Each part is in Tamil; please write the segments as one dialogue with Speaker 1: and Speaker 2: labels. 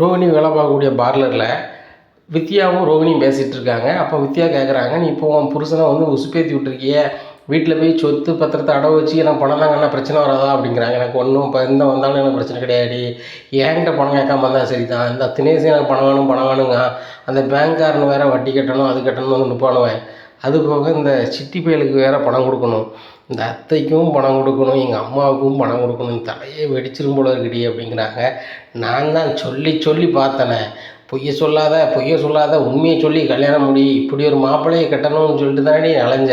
Speaker 1: ரோகிணி வேலை பார்க்கக்கூடிய பார்லரில் வித்யாவும் ரோகிணியும் பேசிகிட்டு இருக்காங்க. அப்போ வித்யா கேட்குறாங்க நீ இப்போ உன் புருஷனை வந்து உசுப்பேத்தி விட்டுருக்கிய. வீட்டில் போய் சொத்து பத்திரத்தை அடவு வச்சு எனக்கு பணம் தாங்கன்னா பிரச்சனை வராதா? அப்படிங்கிறாங்க. எனக்கு ஒன்றும் இப்போ எந்த வந்தாலும் எனக்கு பிரச்சனை கிடையாது என்கிட்ட பணம் கேட்காம இருந்தால் சரி தான் இந்த தினேசி எனக்கு பணம் வேணும் பணம் வேணுங்க அந்த பேங்க்காரன் வேறு வட்டி கட்டணும் அது கட்டணும் வந்து நிற்பானுவேன் அது போக இந்த சிட்டி பயலுக்கு வேறு பணம் கொடுக்கணும். இந்த அத்தைக்கும் பணம் கொடுக்கணும் எங்கள் அம்மாவுக்கும் பணம் கொடுக்கணும் தலையே வெடிச்சிரும் போல இருக்குடி அப்படிங்கிறாங்க. நான் தான் சொல்லி சொல்லி பார்த்தனே. பொய்யை சொல்லாத பொய்யை சொல்லாத உண்மையை சொல்லி கல்யாணம் முடி இப்படி ஒரு மாப்பிள்ளையை கட்டணும்னு சொல்லிட்டு தானே அலைஞ்ச.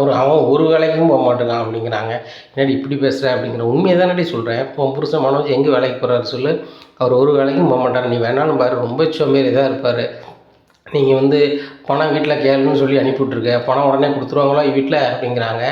Speaker 1: ஒரு அவன் ஒரு வேலைக்கும் போக மாட்டேங்கான் அப்படிங்கிறாங்க. என்னடி இப்படி பேசுகிற அப்படிங்கிற உண்மையை தானடி சொல்கிறேன் உன் புருஷன் மனோஜ் எங்கே வேலைக்கு போகிறாரு சொல்லு. அவர் ஒரு வேலைக்கும் போக மாட்டார். நீ வேணாலும் பாரு ரொம்ப சோம்பேறி தான் இருப்பார். நீங்கள் வந்து பணம் வீட்டில் கேளுன்னு சொல்லி அனுப்பிவிட்ருக்க பணம் உடனே கொடுத்துருவாங்களா வீட்டில் அப்படிங்கிறாங்க.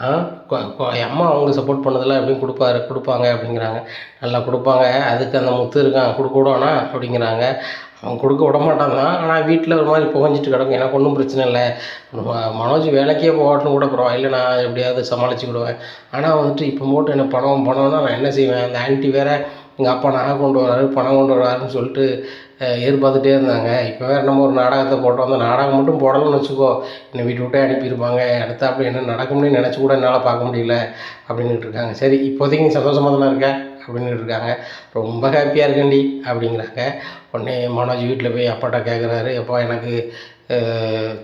Speaker 1: அம்மா அவங்க சப்போர்ட் பண்ணதில்ல அப்படின்னு கொடுப்பாரு கொடுப்பாங்க அப்படிங்கிறாங்க. நல்லா கொடுப்பாங்க. அதுக்கு அந்த முத்து இருக்கான் கொடுக்க விடுவானா அப்படிங்கிறாங்க. அவன் கொடுக்க விட மாட்டான் தான் ஆனால் வீட்டில் ஒரு மாதிரி புகஞ்சிட்டு கிடக்கும். எனக்கு ஒன்றும் பிரச்சனை இல்லை. ம- மனோஜ் வேலைக்கே போகட்டும் கூட பரவாயில்ல நான் எப்படியாவது சமாளிச்சுக்கிடுவேன். ஆனால் வந்துட்டு இப்போ போட்டு எனக்கு பணம் பணம்னா நான் என்ன செய்வேன்? அந்த ஆன்ட்டி வேற எங்கள் அப்பா நகை கொண்டு வராரு பணம் கொண்டு வராருன்னு சொல்லிட்டு எதிர்பார்த்துட்டே இருந்தாங்க. இப்போ வேறு நம்ம ஒரு நாடகத்தை போட்டோம். அந்த நாடகம் மட்டும் போடலன்னு வச்சுக்கோ என்னை வீட்டு விட்டே அனுப்பியிருப்பாங்க. அடுத்த அப்படி என்ன நடக்கும்னு நினச்சி கூட என்னால் பார்க்க முடியல அப்படின்னுட்டு இருக்காங்க. சரி இப்போதைக்கு நீ சந்தோஷமாக தானே இருக்க? அப்படின்னுட்டு இருக்காங்க. ரொம்ப ஹாப்பியாக இருக்கேன்டி அப்படிங்கிறாங்க. உடனே மனோஜ் வீட்டில் போய் அப்பாட்ட கேட்குறாரு அப்பா எனக்கு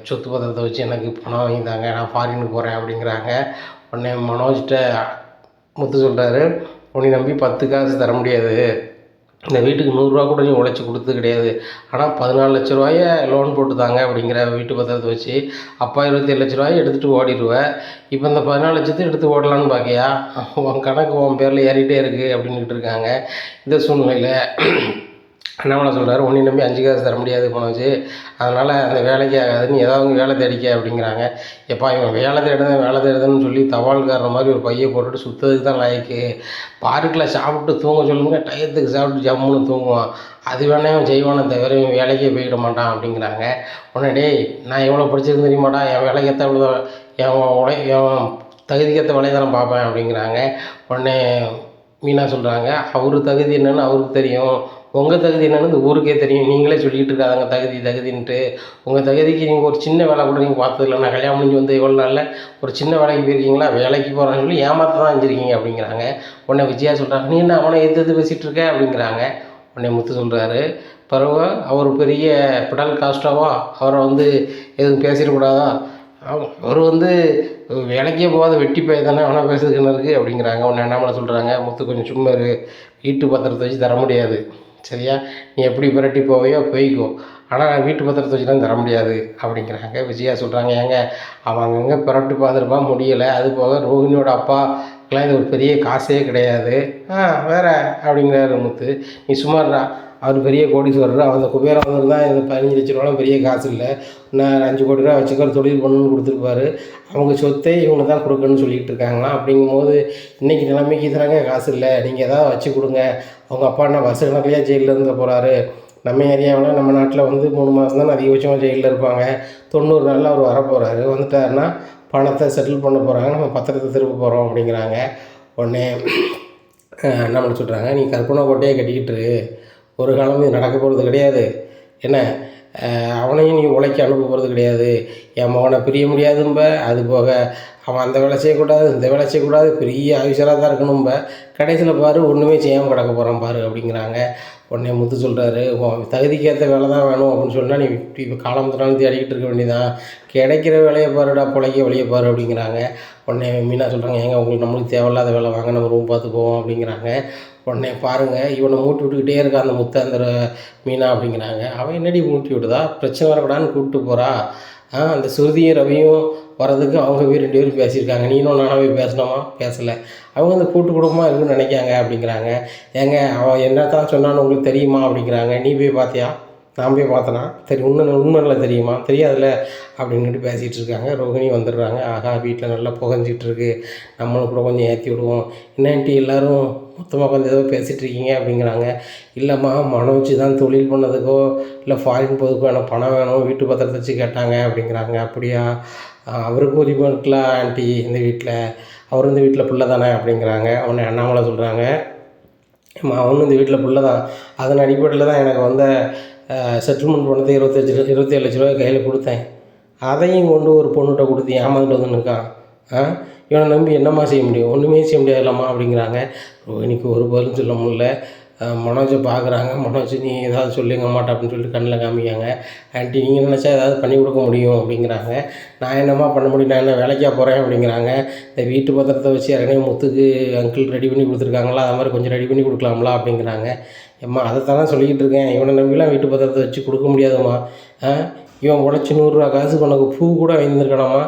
Speaker 1: சொத்து பத்திரத்தை வச்சு எனக்கு பணம் வாங்கிதாங்க நான் ஃபாரினுக்கு போகிறேன் அப்படிங்கிறாங்க. உடனே மனோஜ்கிட்ட முத்து சொல்கிறாரு உன்னை நம்பி பத்து காசு தர முடியாது. இந்த வீட்டுக்கு நூறுரூவா கூட நீ உழைச்சி கொடுத்தது கிடையாது. ஆனால் பதினாலு லட்ச ரூபாய லோன் போட்டு தாங்க அப்படிங்கிற வீட்டு பத்திரத்தை வச்சு அப்பா இருபத்தி ஏழு லட்ச ரூபாயை எடுத்துகிட்டு ஓடிடுவேன் இப்போ இந்த பதினாலு லட்சத்தை எடுத்து ஓடலான்னு பார்க்கியா உன் கணக்கு உன் பேரில் ஏறிட்டே இருக்குது அப்படின்னுட்டு இருக்காங்க. இந்த சூழ்நிலையில் அண்ணாமலை சொல்கிறாரு உன்னை நம்பி அஞ்சு காசு தர முடியாது போனச்சு. அதனால் அந்த வேலைக்கு ஆகாது. நீ ஏதாவது வேலை தேடிக்க அப்படிங்கிறாங்க. எப்பா இவன் வேலை தேடுதான் வேலை தேடுதுன்னு சொல்லி தபால்காரன மாதிரி ஒரு பையை போட்டுட்டு சுத்ததுக்கு தான் லாய்க்கு. பார்க்கில் சாப்பிட்டு தூங்க சொல்லுங்க. டயத்துக்கு சாப்பிட்டு ஜம்முன்னு தூங்குவான். அது வேணா இவன் செய்வானே தவிர இவன் வேலைக்கே போயிட மாட்டான் அப்படிங்கிறாங்க. உடனே டேய் நான் எவ்வளோ படிச்சிருந்து தெரியுமாடா? என் வேலைக்கு ஏற்ற என் உடை என் தகுதிக்கேற்ற வேலையை தான் பார்ப்பேன் அப்படிங்கிறாங்க. உடனே மீனா சொல்கிறாங்க அவர் தகுதி என்னென்னு அவருக்கு தெரியும். உங்கள் தகுதி என்னன்னு இந்த ஊருக்கே தெரியும். நீங்களே சொல்லிகிட்டு இருக்காதாங்க தகுதி தகுதின்ட்டு. உங்கள் தகுதிக்கு நீங்கள் ஒரு சின்ன வேலை கூட நீங்கள் பார்த்ததில்ல. நான் கல்யாணம் முடிஞ்சு வந்து எவ்வளோ நாளில் ஒரு சின்ன வேலைக்கு போயிருக்கீங்களா? வேலைக்கு போகிறேன்னு சொல்லி ஏமாத்த தான் செஞ்சுருக்கீங்க அப்படிங்கிறாங்க. உடனே விஜயா சொல்கிறாங்க நீ என்ன அவனை எது எது பேசிகிட்டு இருக்க? அப்படிங்கிறாங்க. உடனே முத்து சொல்கிறாரு பிறகு அவர் பெரிய பிடல் காஸ்டாவா அவரை வந்து எதுவும் பேசிடக்கூடாதா அவர் வந்து வேலைக்கே போகாத வெட்டி போய் தானே அவனை பேசுறதுக்கு இருக்குது அப்படிங்கிறாங்க. உன்னை என்ன சொல்கிறாங்க முத்து கொஞ்சம் சும்மா இரு. வீட்டு பத்திரத்தை வச்சு தர முடியாது. சரியா? நீ எப்படி புரட்டி போவையோ போய்க்கோ. ஆனால் நான் வீட்டு பத்திரத்தை வச்சுலாம் தர முடியாது அப்படிங்கிறாங்க. விஜயா சொல்கிறாங்க ஏங்க அவன் அங்கங்கே புரட்டி பார்த்துருப்பான் முடியலை. அது போக ரோஹிணியோட அப்பாக்கெலாம் இது ஒரு பெரிய காசே கிடையாது. ஆ வேற அப்படிங்கிறாரு முத்து. நீ சும்மாடா அவர் பெரிய கோடீஸ்வரர் அந்த குபேரம் தான் இந்த பதினஞ்சு லட்ச ரூபாலாம் பெரிய காசு இல்லை. நான் அஞ்சு கோடி ரூபா வச்சுக்கிற தொழில் பண்ணணும்னு கொடுத்துருப்பாரு. அவங்க சொத்தை இவங்க தான் கொடுக்கணும்னு சொல்லிக்கிட்டு இருக்காங்களாம். அப்படிங்கும்போது இன்றைக்கி நிலைமைக்கு தராங்க காசு இல்லை. நீங்கள் ஏதாவது வச்சு கொடுங்க. அவங்க அப்பா என்ன வருஷ கணக்கிலேயே ஜெயிலில் இருந்த போகிறாரு நம்ம ஏரியாவில் நம்ம நாட்டில் வந்து மூணு மாதம் தான் அதிகபட்சமாக ஜெயிலில் இருப்பாங்க. தொண்ணூறு நாளில் அவர் வரப்போகிறாரு வந்துட்டாருன்னா பணத்தை செட்டில் பண்ண போகிறாங்க நம்ம பத்திரத்தை திருப்ப போகிறோம் அப்படிங்கிறாங்க. உடனே என்ன பண்ண சொல்கிறாங்க நீ கற்பனை கோட்டையே கட்டிக்கிட்டு ஒரு காலம் இது நடக்க போகிறது கிடையாது. என்ன? அவனையும் நீ உழைக்க அனுப்ப போகிறது கிடையாது. என் மகனை பிரிய முடியாதும்ப அது போக அவன் அந்த வேலை செய்யக்கூடாது இந்த வேலை செய்யக்கூடாது பெரிய ஆயுஷராக தான் இருக்கணும்ப கடைசியில் பாரு ஒன்றுமே செய்யாமல் கிடக்க போகிறான் பாரு அப்படிங்கிறாங்க. உடனே முத்து சொல்கிறாரு தகுதிக்கேற்ற வேலை தான் வேணும் அப்படின்னு சொன்னால் நீ இப்போ காலம் நாள் தேடிக்கிட்டு இருக்க வேண்டியதான் கிடைக்கிற வேலையை பாருடா பிழைக்க வழியை பாரு அப்படிங்கிறாங்க. உடனே மீனா சொல்கிறாங்க ஏங்க உங்களுக்கு நம்மளுக்கு தேவையில்லாத வேலை வாங்க நம்ம ரூம் பார்த்து போவோம் அப்படிங்கிறாங்க. உடனே பாருங்கள் இவனை மூட்டி விட்டுக்கிட்டே இருக்கா அந்த முத்த அந்த மீனா அப்படிங்கிறாங்க. அவன் என்னடி மூட்டி விடுதா? பிரச்சனை வரக்கூடாதுன்னு கூப்பிட்டு போகிறா ஆ அந்த சுருதியும் ரவியும் வர்றதுக்கு அவங்க போய் ரெண்டு பேரும் பேசியிருக்காங்க. நீனும் நானும் போய் பேசினோமா பேசலை. அவங்க அந்த கூட்டு குடும்பமாக இருக்குன்னு நினைக்காங்க அப்படிங்கிறாங்க. ஏங்க அவன் என்ன தான் சொன்னான்னு உங்களுக்கு தெரியுமா அப்படிங்கிறாங்க. நீ போய் பார்த்தியா? நான் போய் பார்த்தனா? சரி உண்மை உண்மையில் தெரியுமா? தெரியாதுல்ல? அப்படின்னுட்டு பேசிகிட்டு இருக்காங்க. ரோஹிணி வந்துடுறாங்க. ஆகா வீட்டில் நல்லா புகஞ்சிட்டு இருக்கு. நம்மளும் கூட கொஞ்சம் ஏற்றி விடுவோம். என்னன்ட்டு எல்லோரும் மொத்தமாக கொஞ்சம் ஏதோ பேசிகிட்டு இருக்கீங்க அப்படிங்கிறாங்க. இல்லைம்மா மனோஜ் தான் தொழில் பண்ணதுக்கோ இல்லை ஃபாரின் போகிறதுக்கோ எனக்கு பணம் வேணும் வீட்டு பத்திரத்தை வச்சு கேட்டாங்க அப்படிங்கிறாங்க. அப்படியா? அவருக்கு அவருக்கும் உரிமை இருக்கலாம் ஆண்டி இந்த வீட்டில் அவர் இந்த வீட்டில் பிள்ளை தானே அப்படிங்கிறாங்க. அவனை அண்ணாமலை சொல்கிறாங்க அவனும் இந்த வீட்டில் பிள்ளை தான் அதன் அடிப்படையில் தான் எனக்கு வந்த செட்டில்மெண்ட் பண்ணது இருபத்தஞ்சி இருபத்தேழு லட்ச ரூபாய் கையில் கொடுத்தேன். அதையும் கொண்டு ஒரு பொண்ணுகிட்ட கொடுத்து ஏமாந்துட்டு வந்துன்னு இருக்கான் ஆ? இவனை நம்பி என்னம்மா செய்ய முடியும்? ஒன்றுமே செய்ய முடியாதுலம்மா அப்படிங்கிறாங்க. ரோஹினிக்கு ஒரு பதிலும் சொல்ல முடியல. மனோஜை பார்க்குறாங்க. மனோஜ் நீ ஏதாவது சொல்லுங்க மாட்டா அப்படின்னு சொல்லிட்டு கண்ணில் காமிக்காங்க ஆண்டி நீங்கள் நினச்சா ஏதாவது பண்ணி கொடுக்க முடியும் அப்படிங்கிறாங்க. நான் என்னம்மா பண்ண முடியும்? நான் என்ன வேலைக்காக போகிறேன் அப்படிங்கிறாங்க. இந்த வீட்டு பத்திரத்தை வச்சு யாருனே முத்துக்கு அங்கிள் ரெடி பண்ணி கொடுத்துருக்காங்களா? அது மாதிரி கொஞ்சம் ரெடி பண்ணி கொடுக்கலாம்ல அப்படிங்கிறாங்க. ஏம்மா அதை தானே சொல்லிக்கிட்டு இருக்கேன். இவனை நம்பிலாம் வீட்டு பத்திரத்தை வச்சு கொடுக்க முடியாதும்மா. ஆ இவன் உடச்சி நூறுரூவா காசுக்கு உனக்கு பூ கூட வாங்கியிருக்கணுமா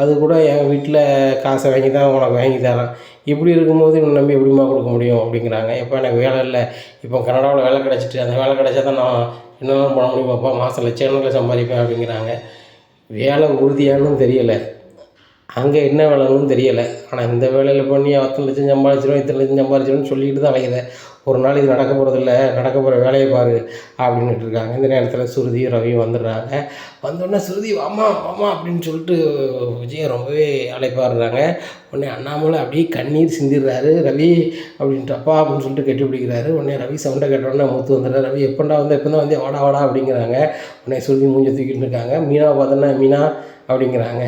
Speaker 1: அது கூட என் வீட்டில் காசை வாங்கி தான் உனக்கு வாங்கி தரேன். இப்படி இருக்கும்போது இவனை நம்பி எப்படிம்மா கொடுக்க முடியும் அப்படிங்கிறாங்க. எப்போ எனக்கு வேலை இல்லை இப்போ கனடாவில் வேலை கிடச்சிட்டு அந்த வேலை கிடச்சா தான் நான் என்னெல்லாம் பண்ண முடியுமாப்பா மாதம் லட்சக்கணக்கில் சம்பாதிப்பேன் அப்படிங்கிறாங்க. வேலை உறுதியானும் தெரியலை. அங்கே என்ன வேலைன்னு தெரியலை. ஆனால் இந்த வேலையில் பண்ணி அத்தனை லட்சம் சம்பாதிச்சிடும் இத்தனை லட்சம் சம்பாதிச்சிடும்னு சொல்லிட்டு தான் அலையுத. ஒரு நாள் இது நடக்க போகிறதில்ல நடக்க போகிற வேலையை பாரு அப்படின்னுட்டு இருக்காங்க. இந்த நேரத்தில் சுருதி ரவியும் வந்துடுறாங்க. வந்தோடனே சுருதி வாமா வாமா அப்படின்னு சொல்லிட்டு விஜயை ரொம்பவே அழைப்பாடுறாங்க உடனே அண்ணாமலை அப்படியே கண்ணீர் சிந்திடுறாரு. ரவி அப்படின்ட்டு அப்பா அப்படின்னு சொல்லிட்டு கட்டி பிடிக்கிறாரு. உடனே ரவி சவுண்டை கேட்டோடனே முத்து வந்துடுறாரு. ரவி எப்படா வந்து எப்போ தான் வந்து வாடா வாடா அப்படிங்கிறாங்க. உடனே சுருதி மூஞ்சி தூக்கிட்டு இருக்காங்க. மீனாவை பார்த்தோன்னா மீனா அப்படிங்கிறாங்க.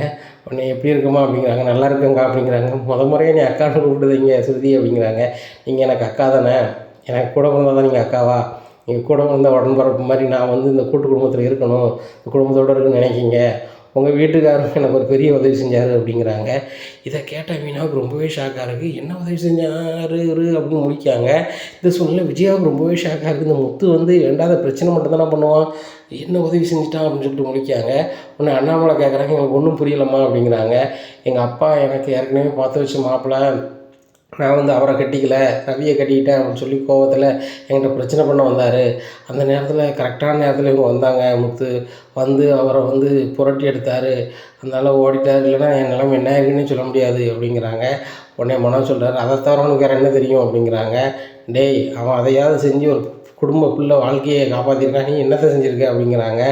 Speaker 1: உடனே எப்படி இருக்குமா அப்படிங்கிறாங்க. நல்லா இருக்குங்க அப்படிங்கிறாங்க. முத முறையே நீ அக்கான்னு கூப்பிடுதீங்க சுருதி அப்படிங்கிறாங்க. நீங்கள் எனக்கு அக்கா தானே? எனக்கு கூட பிறந்தா தான் நீங்கள் அக்காவா? நீங்கள் கூட பிறந்த உடன்பிறப்பு மாதிரி நான் வந்து இந்த கூட்டு குடும்பத்தில் இருக்கணும். இந்த குடும்பத்தோடு இருக்குன்னு நினைக்கிங்க. உங்கள் வீட்டுக்காரங்க எனக்கு ஒரு பெரிய உதவி செஞ்சார் அப்படிங்கிறாங்க. இதை கேட்ட மீனாவுக்கு ரொம்பவே ஷாக்காக இருக்குது என்ன உதவி செஞ்சாரு அப்படின்னு முடிக்காங்க இந்த சூழ்நிலை விஜயாவுக்கு ரொம்பவே ஷாக்காக இருக்குது இந்த முத்து வந்து வேண்டாத பிரச்சனை மட்டும் தானே பண்ணுவான். என்ன உதவி செஞ்சுட்டான் அப்படின்னு சொல்லிட்டு முடிக்காங்க ஒன்று அண்ணாமலை கேட்குறாங்க எனக்கு ஒன்றும் புரியலம்மா அப்படிங்கிறாங்க. எங்கள் அப்பா எனக்கு ஏற்கனவே பார்த்து வச்ச மாப்பிள்ளை. நான் வந்து அவரை கட்டிக்கல ரவியை கட்டிக்கிட்டேன் அப்படின்னு சொல்லி கோவத்தில் என்கிட்ட பிரச்சனை பண்ண வந்தார். அந்த நேரத்தில் கரெக்டான நேரத்தில் இவங்க வந்தாங்க. முத்து வந்து அவரை வந்து புரட்டி எடுத்தார். அதனால் ஓடிட்டார். இல்லைன்னா என் நிலைமை என்ன இருக்குன்னு சொல்ல முடியாது அப்படிங்கிறாங்க. உடனே மனம் சொல்கிறார் அதை தவிர உனக்கு வேறு என்ன தெரியும்? அப்படிங்கிறாங்க. டேய் அவன் அதையாவது செஞ்சு ஒரு குடும்ப பிள்ளை வாழ்க்கையை காப்பாற்றிருக்காங்க நீ என்னத்தை செஞ்சுருக்க அப்படிங்கிறாங்க.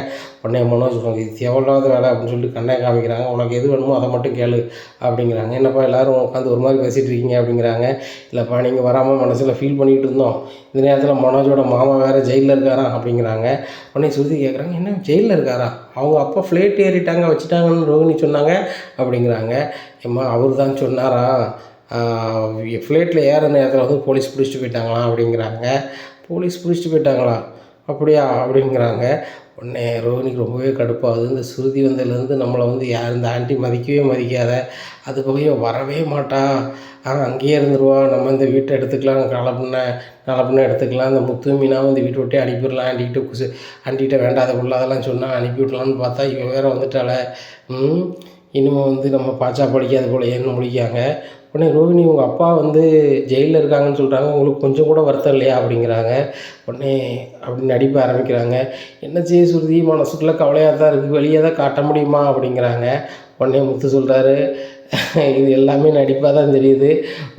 Speaker 1: உடனே மனோஜ் உனக்கு இது எவ்வளோவது வேலை அப்படின்னு சொல்லிட்டு கண்ணை காமிக்கிறாங்க. உனக்கு எது வேணுமோ அதை மட்டும் கேளு அப்படிங்கிறாங்க. என்னப்பா எல்லோரும் உட்காந்து ஒரு மாதிரி பேசிகிட்டு இருக்கீங்க அப்படிங்கிறாங்க. இல்லைப்பா நீங்கள் வராமல் மனசில் ஃபீல் பண்ணிகிட்டு இருந்தோம். இந்த நேரத்தில் மனோஜோட மாமா வேறு ஜெயிலில் இருக்காரா அப்படிங்கிறாங்க. உடனே சுருதி கேட்குறாங்க என்ன ஜெயிலில் இருக்காரா? அவங்க அப்பா ஃப்ளைட் ஏறிட்டாங்க வச்சுட்டாங்கன்னு ரோகிணி சொன்னாங்க அப்படிங்கிறாங்க. ஏம்மா அவர் தான் சொன்னாரா ஃப்ளைட்டில் ஏற நேரத்தில் வந்து போலீஸ் பிடிச்சிட்டு போயிட்டாங்களாம் அப்படிங்கிறாங்க. போலீஸ் பிடிச்சிட்டு போயிட்டாங்களா? அப்படியா? அப்படிங்கிறாங்க. உடனே ரோஹினிக்கு ரொம்பவே கடுப்பாகுது. இந்த சுருதி வந்ததுலேருந்து நம்மளை வந்து யார் இந்த ஆண்டி மதிக்கவே மதிக்காத. அது போய் வரவே மாட்டா. ஆ அங்கேயே இருந்துருவா. நம்ம இந்த வீட்டை எடுத்துக்கலாம். கலப்புன கலப்புன எடுத்துக்கலாம். இந்த முத்து மீனாவும் இந்த வீட்டை விட்டே அனுப்பிடலாம். ஆண்டிக்கிட்ட குசு ஆண்டிகிட்ட வேண்டாத புள்ள அதெல்லாம் சொன்னால் அனுப்பி விடலான்னு பார்த்தா இவன் வேறு வந்துட்டால ம் இனிமேல் வந்து நம்ம பாச்சா படிக்காத போல ஏன்னு முடிக்காங்க. உடனே ரோஹிணி உங்கள் அப்பா வந்து ஜெயிலில் இருக்காங்கன்னு சொல்கிறாங்க உங்களுக்கு கொஞ்சம் கூட வருத்தம் இல்லையா? அப்படிங்கிறாங்க. உடனே அப்படி நடிப்ப ஆரம்பிக்கிறாங்க. என்ன செய்ய சுருதி மனசுக்குள்ளே கவலையாக தான் இருக்குது வெளியே தான் காட்ட முடியுமா? அப்படிங்கிறாங்க. உடனே முத்து சொல்கிறாரு இது எல்லாமே நடிப்பாக தான் தெரியுது.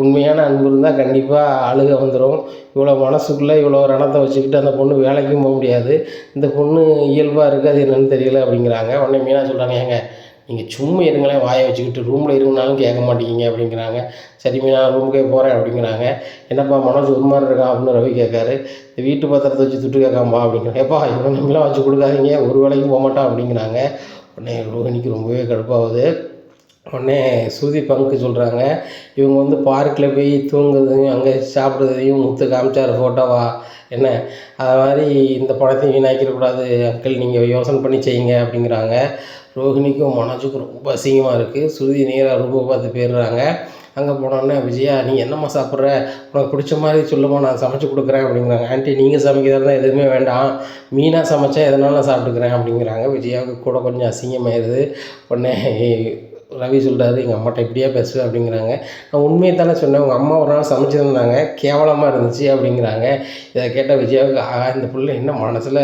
Speaker 1: உண்மையான அன்பு இருந்தால் கண்டிப்பாக அழுக வந்துடும் இவ்வளோ மனசுக்குள்ளே இவ்வளோ ரணத்தை வச்சுக்கிட்டு அந்த பொண்ணு வேலைக்கும் போக முடியாது. இந்த பொண்ணு இயல்பாக இருக்குது அது என்னென்னு தெரியல அப்படிங்கிறாங்க. உடனே மீனா சொல்கிறாங்க ஏங்க நீங்கள் சும்மா இருங்களேன் வாயை வச்சுக்கிட்டு ரூமில் இருங்கனாலும் கேட்க மாட்டேங்கிங்க அப்படிங்கிறாங்க. சரிமே நான் ரூமுக்கே போகிறேன் அப்படிங்கிறாங்க. என்னப்பா மனோஜ் ஒரு மாதிரி இருக்கான் அப்படின்னு ரவி கேட்காரு. இந்த வீட்டு பத்திரத்தை வச்சு துட்டு கேட்காம்பா அப்படிங்கிறாங்க. ஏப்பா இவனை நம்பிலாம் வச்சு கொடுக்காதீங்க ஒரு வேலைக்கும் போக மாட்டான் அப்படிங்கிறாங்க. உடனே ரோஹிணிக்கு ரொம்பவே கடுப்பாகுது. உடனே ஸ்ருதி பங்கு சொல்கிறாங்க இவங்க வந்து பார்க்கில் போய் தூங்குறதையும் அங்கே சாப்பிட்றதையும் முத்து காமிச்சார் ஃபோட்டோவா என்ன? அது மாதிரி இந்த படத்தையும் வீணாக்கிடக்கூடாது அங்கிள் நீங்கள் யோசனை பண்ணி செய்யுங்க அப்படிங்கிறாங்க. ரோஹிணிக்கும் மனோஜுக்கும் ரொம்ப அசிங்கமாக இருக்குது ஸ்ருதி நேராக ரொம்ப பார்த்து போயிடுறாங்க. அங்கே போனோடனே விஜயா நீ என்னம்மா சாப்பிட்ற? உனக்கு பிடிச்ச மாதிரி சொல்லுமா நான் சமைச்சு கொடுக்குறேன் அப்படிங்கிறாங்க. ஆண்டி நீங்கள் சமைக்கிறதா எதுவுமே வேண்டாம். மீனாக சமைச்சா எதனால நான் சாப்பிட்டுக்கிறேன் அப்படிங்கிறாங்க. விஜயாவுக்கு கூட கொஞ்சம் அசிங்கமாயிருது. உடனே ரவி சொல்கிறாரு எங்கள் அம்மாட்ட இப்படியே பேசுவேன் அப்படிங்கிறாங்க. நான் உண்மையை தானே சொன்னேன் உங்கள் அம்மா ஒரு நாள் சமைச்சிருந்தாங்க கேவலமாக இருந்துச்சு அப்படிங்கிறாங்க. இதை கேட்ட விஜயாவுக்கு ஆஹா இந்த பிள்ளை என்ன மனசில்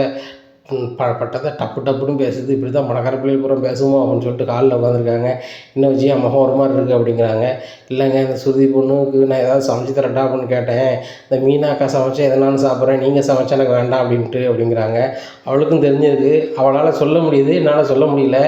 Speaker 1: பட்டதை டப்பு டப்புன்னு பேசுது. இப்படி தான் பணக்கார பிள்ளைகள் பூரா பேசுவோம் அப்படின்னு சொல்லிட்டு காலில் உட்காந்துருக்காங்க இன்னும் என் முகம் ஒரு மாதிரி இருக்குது அப்படிங்கிறாங்க. இல்லைங்க இந்த சுருதி பொண்ணுக்கு நான் ஏதாவது சமைச்சு தரட்டா அப்படின்னு கேட்டேன். இந்த மீனாக்கா சமைச்சா எதனாலும் சாப்பிட்றேன் நீங்கள் சமைச்சா எனக்கு வேண்டாம் அப்படின்ட்டு அப்படிங்கிறாங்க. அவளுக்கும் தெரிஞ்சிருக்கு. அவளால் சொல்ல முடியுது என்னால் சொல்ல முடியல.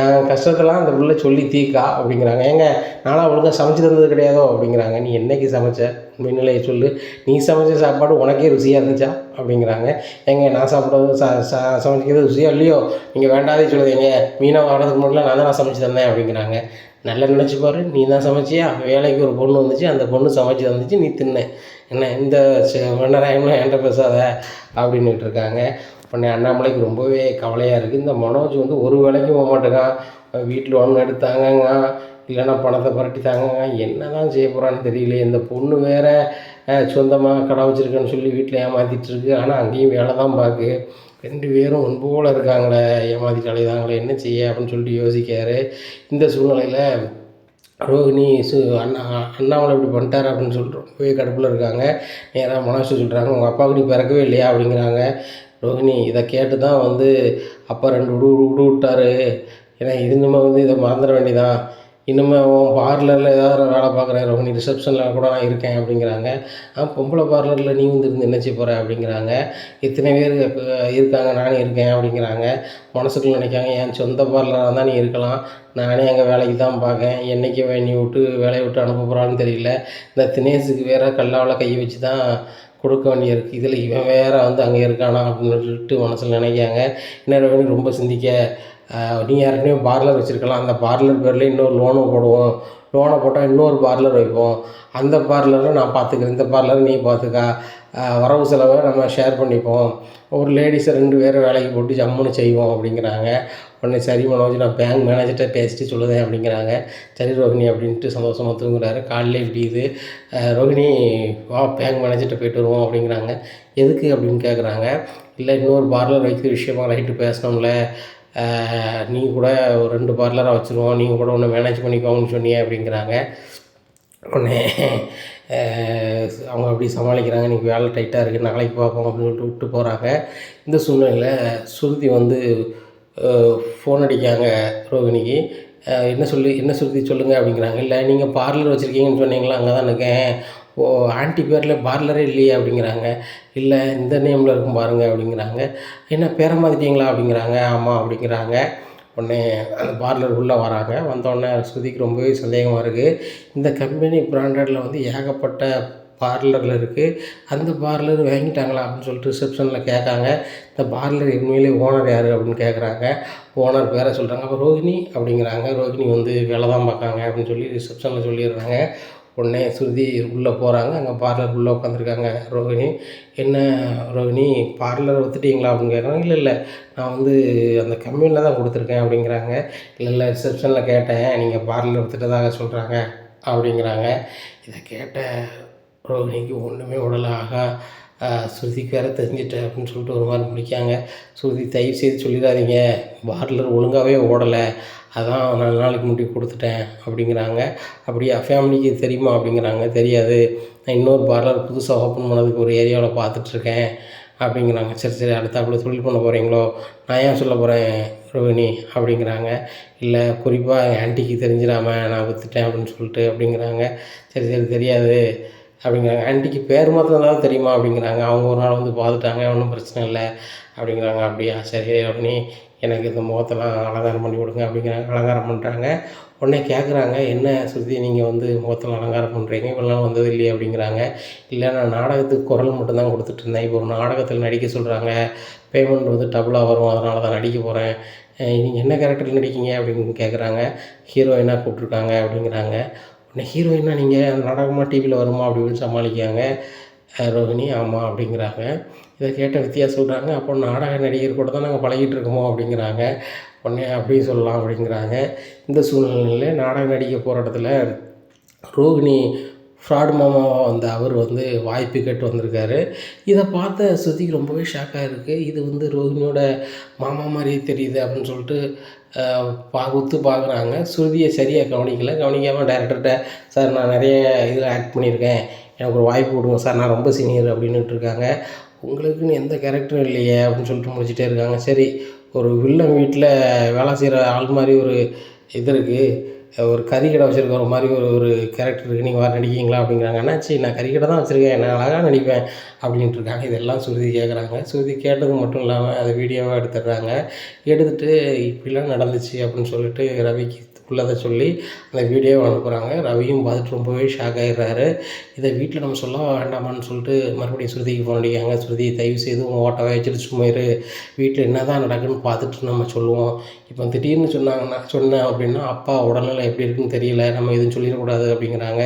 Speaker 1: என் கஷ்டத்தெல்லாம் அந்த பிள்ளை சொல்லி தீக்கா அப்படிங்கிறாங்க. ஏங்க நானும் அவளுக்கு சமைச்சு தந்தது கிடையாதோ அப்படிங்கிறாங்க. நீ என்னைக்கு சமைச்ச? உண்மை சொல்லு. நீ சமைச்ச சாப்பாடு உனக்கே ருசியாக இருந்துச்சா? அப்படிங்கிறாங்க. ஏங்க நான் சாப்பிட்றது ச ச சமைக்கிறது ருசியாக இல்லையோ? நீங்கள் வேண்டாதே சொல்லுதீங்க மீனை வாடுறதுக்கு முன்னாடி நான் தான் சமைச்சு தந்தேன் அப்படிங்கிறாங்க. நல்லா நினச்சி பாரு. நீ தான் சமைச்சியா? வேலைக்கு ஒரு பொண்ணு வந்துச்சு. அந்த பொண்ணு சமைச்சு தந்துச்சு. நீ தின்ன. என்ன இந்த மன்னராயம்லாம் என்கிட்ட பேசாத அப்படின்னுட்டு இருக்காங்க. உடனே அண்ணாமலைக்கு ரொம்பவே கவலையாக இருக்குது இந்த மனோஜ் வந்து ஒரு வேலைக்கும் போக மாட்டேங்கான் வீட்டில் ஒன்று எடுத்தாங்கங்க. இல்லைன்னா பணத்தை புரட்டி தாங்க என்ன தான் செய்ய போகிறான்னு தெரியல. இந்த பொண்ணு வேறு சொந்தமாக கடை வச்சுருக்கேன்னு சொல்லி வீட்டில் ஏமாற்றிட்டுருக்கு ஆனால் அங்கேயும் வேலை தான் பார்க்கு ரெண்டு பேரும் ஒன்று போல் இருக்காங்களே. ஏமாத்திட்டு தாங்களே என்ன செய்ய அப்படின்னு சொல்லிட்டு யோசிக்காரு இந்த சூழ்நிலையில் ரோஹிணி சு அண்ணா அண்ணாமலை இப்படி பண்ணிட்டார் அப்படின்னு சொல்லிட்டு ரொம்பவே கடுப்பில் இருக்காங்க. நேராக மனசு சொல்கிறாங்க உங்கள் அப்பாவுக்கு நீ பிறக்கவே இல்லையா? அப்படிங்கிறாங்க. ரோஹிணி இதை கேட்டு தான் வந்து அப்பா ரெண்டு விடு விடு விட்டாரு. ஏன்னா இனிமே வந்து இதை மறந்துட வேண்டியதான் இனிமே உன் பார்லரில் ஏதாவது வேலை பார்க்குறேன் ரோஹிணி ரிசப்ஷனில் கூட நான் இருக்கேன் அப்படிங்கிறாங்க. பொம்பளை பார்லரில் நீ வந்து இருந்து என்ன செய்ய போகிற அப்படிங்கிறாங்க. இத்தனை பேர் இருக்காங்க நானும் இருக்கேன் அப்படிங்கிறாங்க. மனசுக்குள்ள நினைக்காங்க என் சொந்த பார்லராக தான் நீ இருக்கலாம். நானே அங்கே வேலைக்கு தான் பார்க்கேன். என்றைக்கு நீ விட்டு வேலையை விட்டு அனுப்ப போகிறான்னு தெரியல. இந்த தினேஷுக்கு வேறு கல்லாவில் கை வச்சு தான் கொடுக்க வேண்டியிருக்கு. இதில் இவன் வேற வந்து அங்கே இருக்கானா அப்படின்னு சொல்லிட்டு மனசில் நினைக்காங்க இன்னொரு ரொம்ப சிந்திக்க நீ ஏற்கனவே பார்லர் வச்சுருக்கலாம். அந்த பார்லர் பேரில் இன்னொரு லோனும் போடுவோம். லோனை போட்டால் இன்னொரு பார்லர் வைப்போம். அந்த பார்லரை நான் பார்த்துக்கிறேன் இந்த பார்லரை நீ பார்த்துக்கா வரவு செலவை நம்ம ஷேர் பண்ணிப்போம். ஒரு லேடிஸை ரெண்டு பேரை வேலைக்கு போட்டு ஜம்முன்னு செய்வோம் அப்படிங்கிறாங்க. உடனே சரி மனோஜ் நான் பேங்க் மேனேஜர்கிட்ட பேசிட்டு சொல்லுதேன் அப்படிங்கிறாங்க. சரி ரோகிணி அப்படின்ட்டு சந்தோஷமாக தூங்குறாரு. காலையில் இது. ரோகிணி வா பேங்க் மேனேஜர்கிட்ட போயிட்டு வருவோம் அப்படிங்கிறாங்க. எதுக்கு அப்படின்னு கேட்குறாங்க இல்லை இன்னொரு பார்லர் வைக்கிற விஷயமா ரைட்டு பேசணும்ல. நீங்கள் கூட ஒரு ரெண்டு பார்லராக வச்சுருவோம். நீங்கள் கூட ஒன்று மேனேஜ் பண்ணிக்கோங்கன்னு சொன்னீங்க அப்படிங்கிறாங்க. உடனே அவங்க அப்படி சமாளிக்கிறாங்க. இன்றைக்கி வேலை டைட்டாக இருக்குது நாளைக்கு பார்ப்போம் அப்படின்னு சொல்லிட்டு விட்டு போகிறாங்க இந்த சூழ்நிலையில் சுருதி வந்து ஃபோன் அடிக்காங்க ரோகிணிக்கு. என்ன சொல்லி என்ன சுருதி சொல்லுங்கள் அப்படிங்கிறாங்க. இல்லை நீங்கள் பார்லர் வச்சுருக்கீங்கன்னு சொன்னீங்களா? அங்கே தான் இருக்கேன். ஓ ஆண்டி பேரில் பார்லரே இல்லையே அப்படிங்கிறாங்க. இல்லை இந்த நேமில் இருக்கும் பாருங்கள் அப்படிங்கிறாங்க. என்ன பேரை மாற்றிட்டீங்களா அப்படிங்கிறாங்க. ஆமாம் அப்படிங்கிறாங்க. உடனே அந்த பார்லர் உள்ளே வராங்க. வந்தோடனே ஸ்ருதிக்கு ரொம்பவே சந்தேகமாக இருக்குது இந்த கம்பெனி பிராண்டடில் வந்து ஏகப்பட்ட பார்லரில் இருக்குது அந்த பார்லர் வாங்கிட்டாங்களா அப்படின்னு சொல்லிட்டு ரிசப்ஷனில் கேட்காங்க. இந்த பார்லர் உண்மையிலே ஓனர் யார் அப்படின்னு கேட்குறாங்க. ஓனர் பேரை சொல்கிறாங்க அப்போ ரோஹிணி அப்படிங்கிறாங்க. ரோஹிணி வந்து வேலை தான் பார்க்காங்க அப்படின்னு சொல்லி ரிசப்ஷனில் சொல்லிடுறாங்க. உடனே ஸ்ருதி உள்ளே போகிறாங்க. அங்கே பார்லர் உட்காந்துருக்காங்க ரோஹிணி என்ன ரோஹிணி பார்லர் ஒத்துட்டீங்களா அப்படின்னு கேட்குறாங்க. இல்லை இல்லை நான் வந்து அந்த கம்பெனியில் தான் கொடுத்துருக்கேன் அப்படிங்கிறாங்க. இல்லை இல்லை ரிசப்ஷனில் கேட்டேன். நீங்கள் பார்லர் ஒத்துட்டதாக சொல்கிறாங்க அப்படிங்கிறாங்க. இதை கேட்ட ரோஹிணிக்கு ஒன்றுமே உடலாக ஆகா ஸ்ருதிக்கு வேறு தெரிஞ்சிட்டேன் அப்படின்னு சொல்லிட்டு ஒரு மாதிரி முடிக்காங்க ஸ்ருதி தயவு செய்து சொல்லிடாதீங்க. பார்லர் ஒழுங்காகவே ஓடலை. அதான் நாலு நாளைக்கு முன்னாடி கொடுத்துட்டேன் அப்படிங்கிறாங்க. அப்படியா ஃபேமிலிக்கு தெரியுமா அப்படிங்கிறாங்க. தெரியாது. நான் இன்னொரு பார்லர் புதுசாக ஓப்பன் பண்ணதுக்கு ஒரு ஏரியாவில் பார்த்துட்ருக்கேன் அப்படிங்கிறாங்க. சரி சரி அடுத்தாப்புல தொழில் பண்ண போகிறீங்களோ நான் ஏன் சொல்ல போகிறேன் ரோஹிணி அப்படிங்கிறாங்க. இல்லை குறிப்பாக என் ஆன்ட்டிக்கு தெரிஞ்சிடாமல் நான் விற்றுட்டேன் அப்படின்னு சொல்லிட்டு அப்படிங்கிறாங்க. சரி சரி தெரியாது. அப்படிங்கிறாங்க ஆன்ட்டிக்கு பேர் மாத்திரம் தான் தெரியுமா அப்படிங்கிறாங்க. அவங்க ஒரு நாள் வந்து பார்த்துட்டாங்க ஒன்றும் பிரச்சனை இல்லை அப்படிங்கிறாங்க. அப்படியா சரி அப்படின்னு எனக்கு இந்த முகத்தெல்லாம் அலங்காரம் பண்ணி கொடுங்க அப்படிங்கிறாங்க. அலங்காரம் பண்ணுறாங்க உடனே கேட்குறாங்க என்ன சுருதி நீங்கள் வந்து முகத்தில் அலங்காரம் பண்ணுறீங்க இவ்வளோ நாள் வந்தது இல்லையே அப்படிங்கிறாங்க. இல்லை நான் நாடகத்துக்கு குரல் மட்டும்தான் கொடுத்துட்ருந்தேன் இப்போ ஒரு நாடகத்தில் நடிக்க சொல்கிறாங்க பேமெண்ட் வந்து டபுளாக வரும். அதனால தான் நடிக்க போகிறேன் நீங்கள் என்ன கேரக்டரில் நடிக்கீங்க அப்படின்னு கேட்குறாங்க ஹீரோயினாக கூப்பிட்ருக்காங்க அப்படிங்கிறாங்க. உடனே ஹீரோயினாக நீங்கள் நாடகமாக டிவியில் வருமா அப்படின்னு சமாளிக்காங்க ரோஹிணி ஆமாம் அப்படிங்கிறாங்க. இதை கேட்ட வித்தியா சொல்கிறாங்க அப்போ நாடக நடிகர் கூட தான் நாங்கள் பழகிட்டு இருக்கோமோ அப்படிங்கிறாங்க. உடனே அப்படியும் சொல்லலாம் அப்படிங்கிறாங்க. இந்த சூழ்நிலையில் நாடக நடிக்க போகிற இடத்துல ரோகிணி ஃப்ராட் மாமாவாக வந்த அவர் வந்து வாய்ப்பு கேட்டு வந்திருக்காரு. இதை பார்த்த ஸ்ருதிக்கு ரொம்பவே ஷாக்காக இருக்குது இது வந்து ரோஹிணியோட மாமா மாதிரியே தெரியுது அப்படின்னு சொல்லிட்டு பா ஒத்து பார்க்குறாங்க. ஸ்ருதியை சரியாக கவனிக்கல. கவனிக்காமல் டேரக்டர்கிட்ட சார் நான் நிறைய இதில் ஆக்ட் பண்ணியிருக்கேன். எனக்கு ஒரு வாய்ப்பு கொடுங்க. சார் நான் ரொம்ப சீனியர் அப்படின்னுட்டு இருக்காங்க. உங்களுக்குன்னு எந்த கேரக்டரும் இல்லையே அப்படின்னு சொல்லிட்டு முடிச்சுட்டே இருக்காங்க. சரி ஒரு வில்லன் வீட்டில் வேலை செய்கிற ஆள் மாதிரி ஒரு இது இருக்குது ஒரு கறிக்கடை வச்சுருக்க ஒரு மாதிரி ஒரு ஒரு கேரக்டர் இருக்குது நீங்கள் வர நடிக்கிங்களா அப்படிங்கிறாங்க. அண்ணாச்சி நான் கறிக்கடை தான் வச்சுருக்கேன். நான் அழகாக நடிப்பேன் அப்படின்ட்டு இருக்காங்க. இதெல்லாம் சுருதி கேட்குறாங்க சுருதி கேட்டது மட்டும் இல்லாமல் அதை வீடியோவாக எடுத்துடுறாங்க. எடுத்துகிட்டு இப்படிலாம் நடந்துச்சு அப்படின்னு சொல்லிட்டு ரவிக்கு உள்ளதை சொல்லி அந்த வீடியோவை அனுப்புகிறாங்க ரவியும் பார்த்துட்டு ரொம்பவே ஷாக் ஆகிடுறாரு இதை வீட்டில் நம்ம சொல்ல வேண்டாமான்னு சொல்லிட்டு மறுபடியும் ஸ்ருதிக்கு ஃபோன் அடிக்காங்க ஸ்ருதி தயவு செய்து உங்கள் ஓட்டவை வச்சுட்டு சும்மா இரு. வீட்டில் என்ன தான் நடக்குன்னு பார்த்துட்டு நம்ம சொல்லுவோம். இப்போ திடீர்னு சொன்னாங்கன்னா சொன்னேன் அப்படின்னா அப்பா உடல்நிலை எப்படி இருக்குன்னு தெரியல. நம்ம எதுவும் சொல்லிடக்கூடாது அப்படிங்கிறாங்க.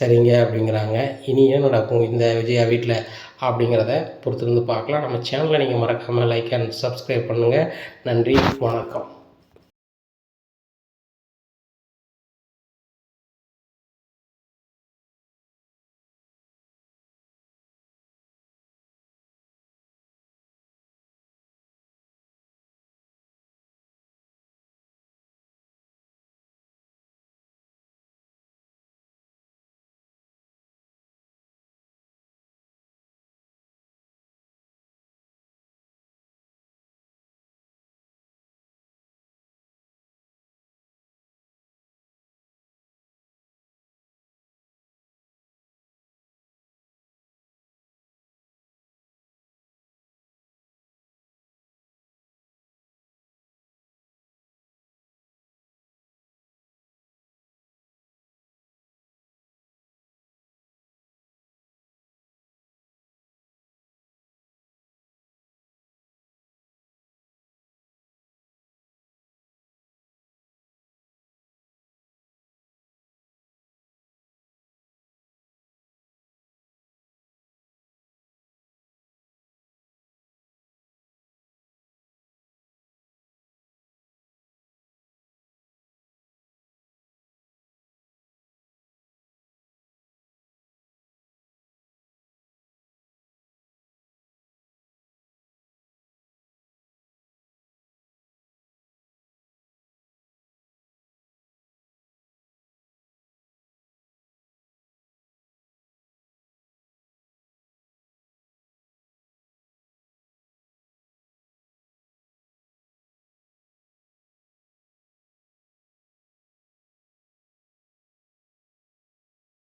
Speaker 1: சரிங்க அப்படிங்கிறாங்க. இனி என்ன நடக்கும் இந்த விஜயா வீட்டில்? அப்படிங்கிறத பொறுத்திருந்து பார்க்கலாம். நம்ம சேனலை நீங்கள் மறக்காமல் லைக் அண்ட் சப்ஸ்கிரைப் பண்ணுங்கள் நன்றி வணக்கம்.